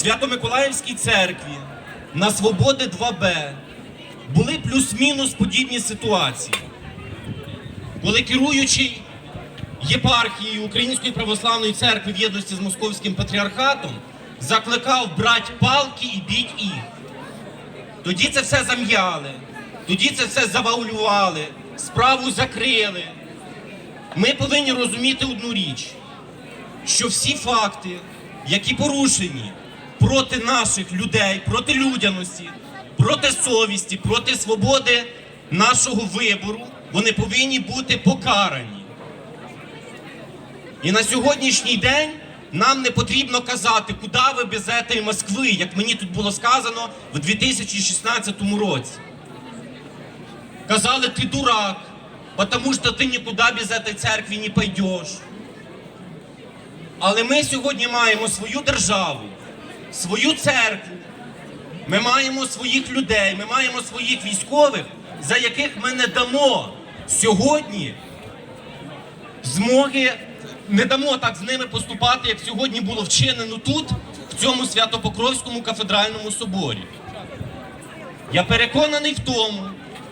Свято-Миколаївській церкві на Свободи 2Б були плюс-мінус подібні ситуації, коли керуючий єпархією Української православної церкви в єдності з Московським патріархатом закликав брати палки і біть їх. Тоді це все зам'яли, тоді це все завуалювали, справу закрили. Ми повинні розуміти одну річ, що всі факти, які порушені проти наших людей, проти людяності, проти совісті, проти свободи нашого вибору, вони повинні бути покарані. І на сьогоднішній день нам не потрібно казати, куди ви без цієї Москви, як мені тут було сказано в 2016 році. Казали, ти дурак, тому що ти нікуди без цієї церкви не пойдеш. Але ми сьогодні маємо свою державу, свою церкву, ми маємо своїх людей, ми маємо своїх військових, за яких ми не дамо сьогодні змоги, не дамо так з ними поступати, як сьогодні було вчинено тут, в цьому Свято-Покровському кафедральному соборі. Я переконаний в тому,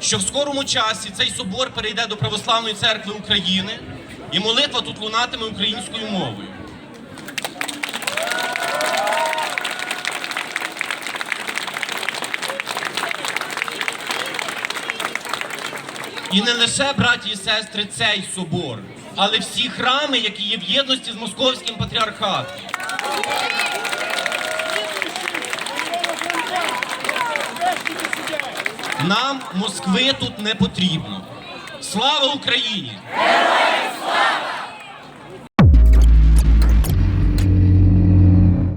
що в скорому часі цей собор перейде до Православної церкви України і молитва тут лунатиме українською мовою. І не лише, браті і сестри, цей собор, але всі храми, які є в єдності з московським патріархатом. Нам Москви тут не потрібно. Слава Україні!